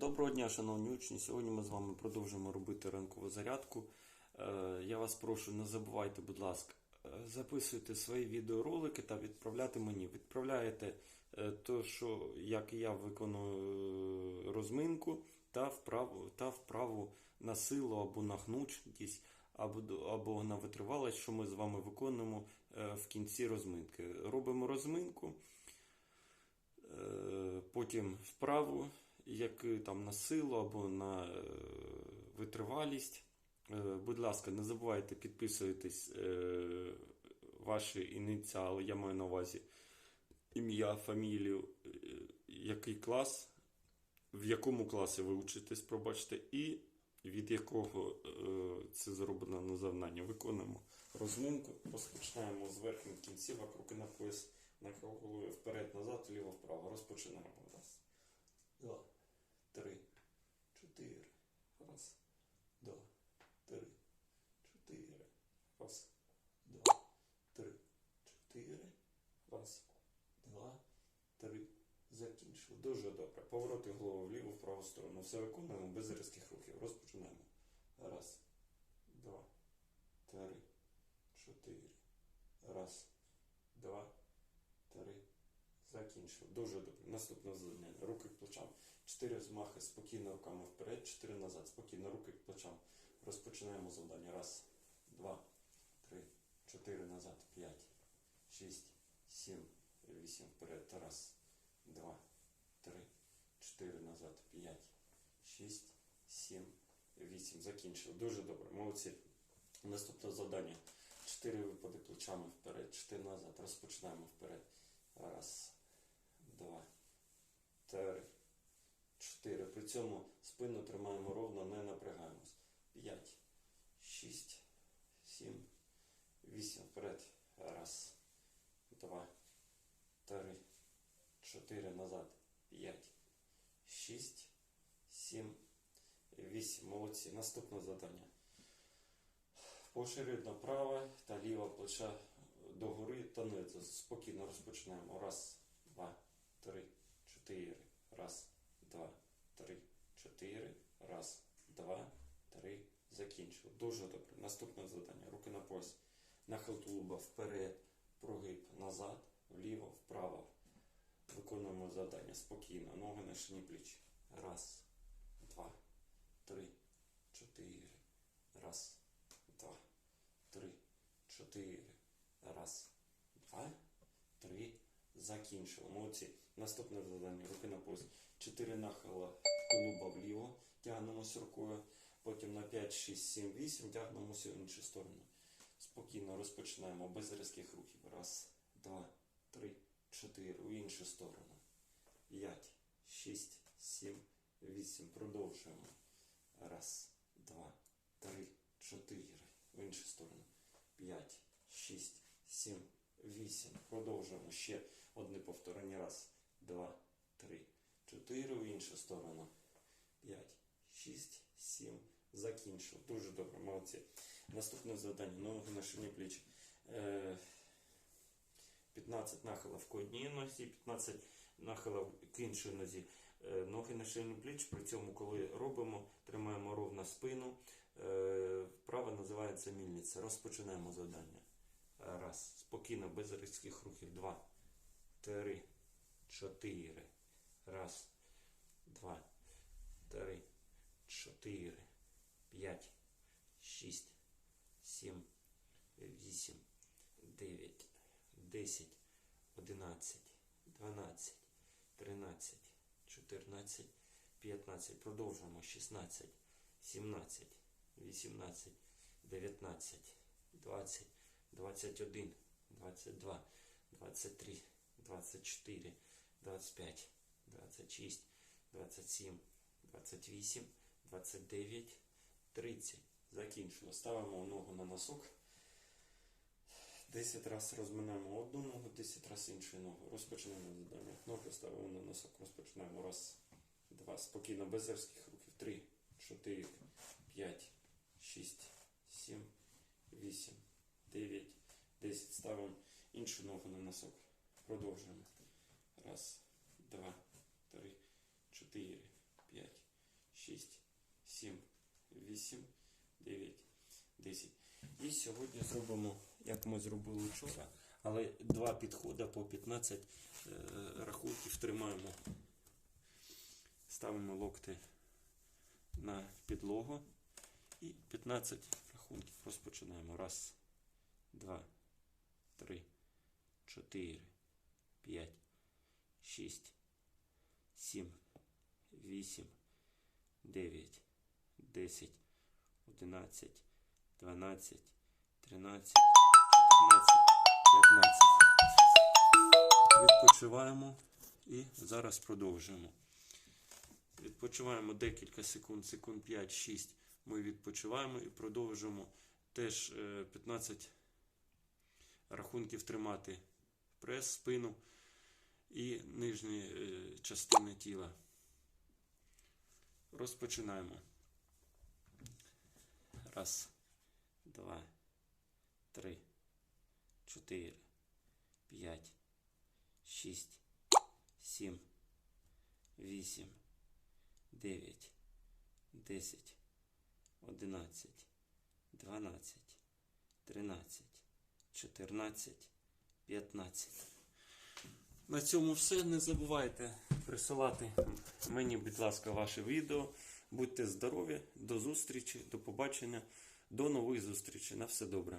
Доброго дня, шановні учні. Сьогодні ми з вами продовжимо робити ранкову зарядку. Е, Я вас прошу, не забувайте, будь ласка, е, записуйте свої відеоролики та відправляти мені. Відправляєте е, то, що як і я виконую е, розминку та вправу, та вправу на силу або на гнучкість, або, або на витривалість, що ми з вами виконуємо в кінці розминки. Робимо розминку. Потім вправу, як е, там на силу або на е, витривалість. Е, Будь ласка, не забувайте підписуйтесь ваші ініціали, я маю на увазі ім'я, фамілію, який клас, в якому класі ви учитесь, пробачте, і від якого це зроблено на завдання. Виконуємо розминку, розпочинаємо з верхніх кінцівок, руки на пояс, нахилою вперед, назад, вліво, вправо. Розпочинаємо. Раз, два, три, чотири. Раз, два, три, чотири. Раз, два, три, чотири. Раз, два, три. Закінчили. Дуже добре. Повороти голови вліво, в праву сторону. Все виконуємо без різких рухів. Розпочинаємо. Раз, два, три, чотири. Раз, два. Закінчив. Дуже добре. Наступне завдання. Руки к плечам. Чотири змахи спокійно руками вперед, чотири назад. Спокійно руки к плечам. Розпочинаємо завдання. Раз, два, три, чотири назад, п'ять, шість, сім, вісім вперед. Раз, два, три, чотири назад, п'ять, шість, сім, вісім. Закінчив. Дуже добре. Молодці. Наступне завдання. Чотири випади плечами вперед, чотири назад. Розпочинаємо вперед. Раз, два, три, чотири. При цьому спину тримаємо ровно, не напрягаємось. П'ять, шість, сім, вісім. Вперед. Раз, два, три, чотири. Назад. П'ять, шість, сім, вісім. Молодці. Наступне завдання. Поширюємо праве та ліве плече догори та низу. Спокійно розпочинаємо. Раз, два, три, чотири. Раз, два, три, чотири. Раз, два, три. Закінчили. Дуже добре. Наступне завдання. Руки на пояс. Нахил тулуба вперед, прогиб назад, вліво, вправо. Виконуємо завдання спокійно. Ноги на шині пліч. Раз, два, три, чотири. Раз, два, три, чотири. Раз. Закінчили. Молодці. Наступне завдання. Руки на пояс. Чотири нахила тулуба вліво. Тягнемося рукою. Потім на 5, 6, 7, 8 тягнемося в іншу сторону. Спокійно розпочинаємо без різких рухів. Раз, два, три, чотири. У іншу сторону. П'ять, шість, сім, вісім. Продовжуємо. Раз, два, три, чотири. В іншу сторону. П'ять, шість, сім, вісім. Продовжуємо. Ще одне повторення. Раз, два, три, чотири. В іншу сторону. П'ять, шість, сім. Закінчив. Дуже добре, молодці. Наступне завдання. Ноги на шині пліч. Е, 15 нахилів к одній нозі, 15 нахилів к іншій нозі. Е, Ноги на ширині пліч. При цьому, коли робимо, тримаємо ровно спину. Е, Вправа називається мільниця. Розпочинаємо завдання. Е, Раз. Спокійно, без різких рухів. Два, три, чотири. Раз, два, три, чотири, п'ять, шість, сім, вісім, дев'ять, десять, одинадцять, дванадцять, тринадцять, чотирнадцять, п'ятнадцять. Продовжуємо. Шістнадцять, сімнадцять, вісімнадцять, дев'ятнадцять, двадцять, двадцять один, двадцять два, двадцять три, двадцять чотири, двадцять п'ять, двадцять шість, двадцять сім, двадцять вісім, двадцять дев'ять, тридцять. Закінчили. Ставимо ногу на носок. 10 разів розминаємо одну ногу, 10 разів іншу ногу. Розпочинаємо завдання. Ноги ставимо на носок. Розпочинаємо. Раз, два. Спокійно, без різких рухів. Три, чотири, п'ять, шість, сім, вісім, дев'ять, десять. Ставимо іншу ногу на носок. Продовжуємо. Раз, два, три, чотири, п'ять, 8, 9, 10. І сьогодні зробимо, як ми зробили вчора, але два підходи по 15 е, рахунків тримаємо. Ставимо локти на підлогу і 15 рахунків розпочинаємо. Раз, два, три, чотири, п'ять, шість, сім, вісім, дев'ять, десять, одинадцять, дванадцять, тринадцять, чотирнадцять, п'ятнадцять. Відпочиваємо і зараз продовжуємо. Відпочиваємо декілька секунд, секунд 5-6 ми відпочиваємо і продовжуємо теж е, 15 рахунків тримати прес, спину і нижні е, частини тіла. Розпочинаємо. Раз, два, три, чотири, п'ять, шість, сім, вісім, дев'ять, десять, одинадцять, дванадцять, тринадцять, чотирнадцять, п'ятнадцять. На цьому все. Не забувайте присилати мені, будь ласка, ваше відео. Будьте здорові, до зустрічі, до побачення, до нових зустрічей. На все добре.